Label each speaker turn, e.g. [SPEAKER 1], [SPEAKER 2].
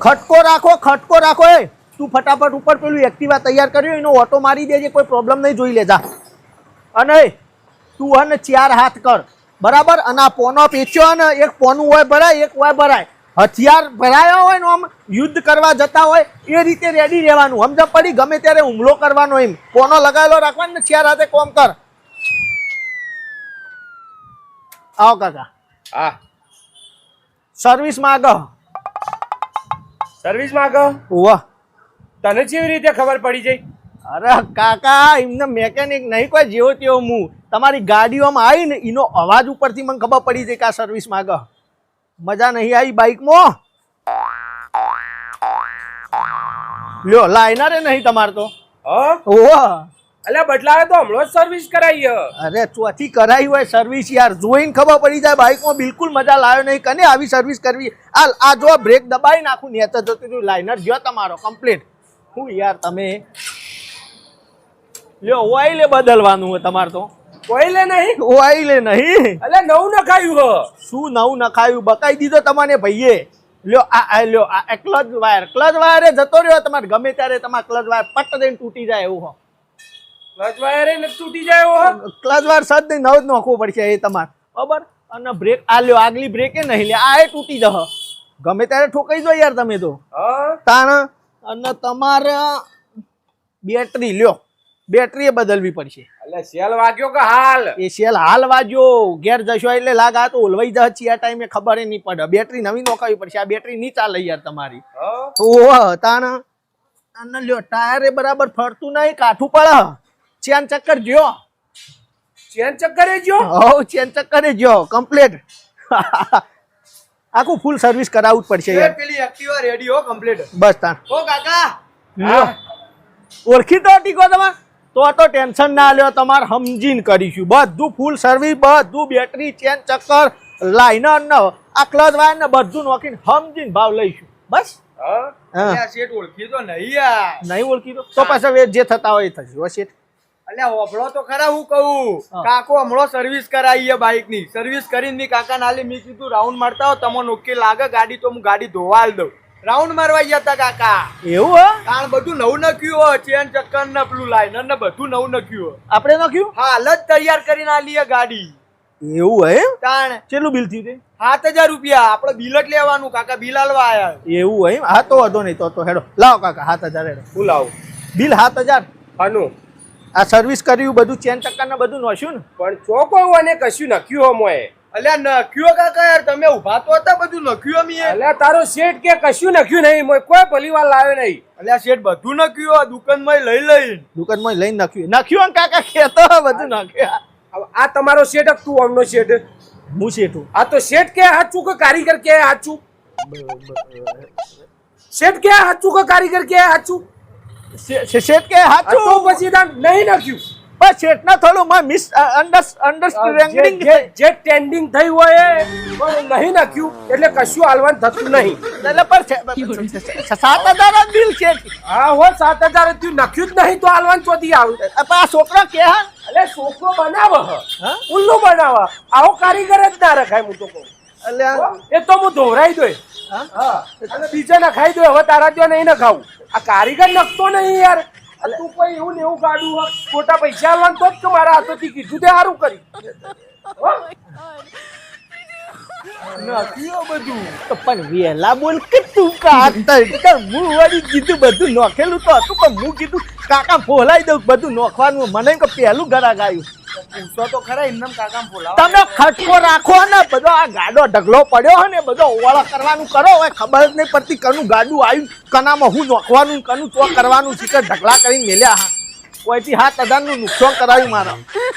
[SPEAKER 1] ખટકો રાખો ખટકો રાખો. એ તું ફટાફટ ઉપર પેલું એક્ટિવા તૈયાર કર્યું એનો ઓટો મારી દેજે કોઈ પ્રોબ્લેમ નહીં જોઈ લેજા. અને તું અને ચાર હાથ કર. બરાબર? અને આ પોનો પેચ્યો ને એક પોનું હોય ભરાય એક હોય ભરાય. હથિયાર ભરાયા હોય ને આમ યુદ્ધ કરવા જતા હોય એ રીતે રેડી રહેવાનું. સમજ પડી? ગમે ત્યારે હુમલો કરવાનો એમ. પોનો લગાવેલો રાખવાનો ને ચાર હાથે કોમ કર. આવો કાકા.
[SPEAKER 2] હા.
[SPEAKER 1] સર્વિસ માંગ
[SPEAKER 2] સર્વિસ માંગો
[SPEAKER 1] વાહ
[SPEAKER 2] તને કેવી રીતે ખબર પડી જઈ
[SPEAKER 1] અરે કાકા એમને મેકેનિક નહીં કોઈ જેવો તેવો હું. તમારી ગાડીઓમાં આવી ને એનો અવાજ ઉપરથી મને ખબર પડી જઈ કે આ સર્વિસ માંગ મજા નહીં આવી બાઇકમાં? લ્યો લાઇનરે નહીં તમારે તો.
[SPEAKER 2] હા?
[SPEAKER 1] ઓહ
[SPEAKER 2] અલ્યા બદલાવે તો હમણાં જ સર્વિસ કરાવી.
[SPEAKER 1] અરે ચોથી કરાવી હોય સર્વિસ યાર. જોઈને ખબર પડી જાય બાઇકમાં બિલકુલ મજા લાવ્યો નહીં. કને આવી સર્વિસ કરવી? આ આ જો બ્રેક દબાવી નાખું ને તો જતું લાઇનર જો તમારો કમ્પ્લીટ હું યાર તમે લ્યો ઓઇલે બદલવાનું હોય તમારે તો.
[SPEAKER 2] ઓઇલે નહીં?
[SPEAKER 1] ઓઇલે નહીં.
[SPEAKER 2] અલે નવું નખાયું હો.
[SPEAKER 1] શું નવું નખાયું? બકાઈ દીધો તમારે ભાઈએ. લ્યો આ આ લ્યો આ ક્લચ વાયર ક્લચ વાયરે જતો રહ્યો તમારે. ગમે ત્યારે તમારે ક્લચ વાયર પટ દઈને તૂટી જાય એવું હો
[SPEAKER 2] ક્લચ વાયર એ નથી તૂટી જાય
[SPEAKER 1] વાયર સદ નહીં નવ જ નાખવું પડશે એ તમારે. બરાબર અને બ્રેક આ લ્યો આગલી બ્રેકે નહીં લે આ એ તૂટી જહ ગમે ત્યારે ઠોકાઈ જો યાર તમે તો. તાણ અને તમારે બેટરી લ્યો. બેટરી એ બદલવી પડશે.
[SPEAKER 2] એટલે સેલ વાગ્યો કે હાલ?
[SPEAKER 1] એ સેલ હાલ વાજો ઘેર જશો એટલે લાગ આ તો ઓલવાઈ જશે છે આ ટાઈમે ખબર નહીં પડે. બેટરી નવી નોખાવી પડશે. આ બેટરી નહીં ચાલે યાર તમારી. ઓહ તાણ. અને લ્યો ટાયર એ બરાબર ફરતું નહીં કાઠું પડે. ચેન ચક્કર જ્યો.
[SPEAKER 2] ચેન ચક્કરે જો
[SPEAKER 1] હોવ ચેન ચક્કરે જ્યો કમ્પ્લીટ આખું ફૂલ સર્વિસ કરાવવું જ પડશે યાર.
[SPEAKER 2] પેલી એક્ટિવા રેડી હો કમ્પ્લીટ
[SPEAKER 1] બસ તાણ
[SPEAKER 2] ઓ કાકા.
[SPEAKER 1] ઓળખી તો ટીકો તમારે? તો તો ટેન્શન ના લ્યો તમારે સમજીને કરીશું. બધું ફૂલ સર્વિસ બધું બેટરી ચેન ચક્કર લાઇનર ને આ ક્લચ વાયર ને બધું નોખીને સમજીને ભાવ લઈશું. બસ.
[SPEAKER 2] હા. શેઠ ઓળખી તો નહીં
[SPEAKER 1] નહીં ઓળખી તો? તો પાછા જે થતા હોય એ થશે. શેઠ.
[SPEAKER 2] અલ્યા હોભળો તો ખરા હું કહું. કાકો હમણાં સર્વિસ કરાવી છે બાઇકની સર્વિસ કરીને મી કાકા નાલી મી કીધું રાઉન્ડ મારતા હો તમને ઓકે લાગે ગાડી તો હું ગાડી ધોવાલ દઉં. રાઉન્ડ મારવા ગયા હતા કાકા.
[SPEAKER 1] એવું હો?
[SPEAKER 2] કારણ બધું નવું નખ્યું હો ચેન ચક્કર ને પેલું લાઇનર ને બધું નવું નખ્યું હો
[SPEAKER 1] આપણે નાખ્યું?
[SPEAKER 2] હાલ જ તૈયાર કરીને આલી ગાડી.
[SPEAKER 1] એવું હે
[SPEAKER 2] તાણ
[SPEAKER 1] કેટલું બિલ થયું તે?
[SPEAKER 2] સાત હજાર રૂપિયા. આપણે બિલ જ લેવાનું કાકા. બિલ આલવા આયા.
[SPEAKER 1] એવું હે હા તો વધો નહીં તો તો હેડો. લાવો કાકા સાત હજાર હેડો.
[SPEAKER 2] હું લાવું?
[SPEAKER 1] બિલ સાત હજાર?
[SPEAKER 2] આનું
[SPEAKER 1] આ સર્વિસ કર્યું બધું ચેન ચક્કર ને બધું નોશ્યું ને?
[SPEAKER 2] પણ ચોકો અને કશું નખ્યું અમોએ મોએ અલ્યા નખ્યું કાકા યાર તમે ઊભા તો હતા બધું નખ્યું અમે અલ્યા તારો શેઠ કે કશું નખ્યું નહીં મોય કોઈ ભલીવાર લાવ્યો નહીં. અલ્યા શેઠ બધું નખ્યું આ દુકાનમાં લઈ લઈ
[SPEAKER 1] દુકાનમાં લઈને નખ્યું નખ્યું કાકા કેતો બધું નખ્યા
[SPEAKER 2] આ તમારો શેઠ તું અમનો શેઠ?
[SPEAKER 1] હું શેઠું.
[SPEAKER 2] આ તો શેઠ કે હાચું કે કારીગર કે હાચું? શેઠ કે હાચું કે કારીગર કે હાચું?
[SPEAKER 1] શેઠ કે હાચું
[SPEAKER 2] પછી નહીં નાખ્યું.
[SPEAKER 1] પણ શેઠ ના થોડું માં મિસ અન્ડરસ્ટેન્ડિંગ
[SPEAKER 2] જે- જે ટ્રેન્ડિંગ થઈ હોય પણ નહીં નાખ્યું. એટલે કશું હાલવાનું થતું નહીં.
[SPEAKER 1] એટલે પણ સાત હજાર જ બિલ છે.
[SPEAKER 2] હા હો સાત હજાર થયું નાખ્યું જ નહીં તો હાલવાનું ચોથી આવે.
[SPEAKER 1] પણ આ છોકરો કે હા?
[SPEAKER 2] એટલે છોકરો બનાવે હ. ઉલ્લુ બનાવે. આવો કારીગર જ ના રખાય હું તો કહું.
[SPEAKER 1] એટલે
[SPEAKER 2] એ તો હું ધોવરાઈ દોય
[SPEAKER 1] હા?
[SPEAKER 2] બીજા નખાઈ દો હવે તારા ત્યાં નહીં નખાવું. આ કારીગર નખતો નહીં યાર તું કોઈ એવું ને એવું કાઢું. ખોટા પૈસા આલવાનું તો જ તો મારા હાથોથી કીધું તે સારું કરી? નાખ્યું બધું
[SPEAKER 1] તો પણ વેલા બોલ કે તું કાતર કે હું કીધું બધું નોખેલું તો હતું પણ હું કીધું, કાકા ફોલાઈ દઉં બધું નોખવાનું મને કે પહેલું ઘરા ગાયું
[SPEAKER 2] પૂછો તો ખરા એમને બોલાવો.
[SPEAKER 1] તમે ખટકો રાખો ને બધો આ ગાડો ઢગલો પડ્યો હોય ને બધો ઓળખ કરવાનું કરો. હવે ખબર જ નહીં પડતી કનું ગાડું આવ્યું કનામાં હું નોખવાનું કનું તો કરવાનું છે કે ઢગલા કરીને મેલ્યા હા. કોઈથી હાથનું નુકસાન કરાવ્યું મારા.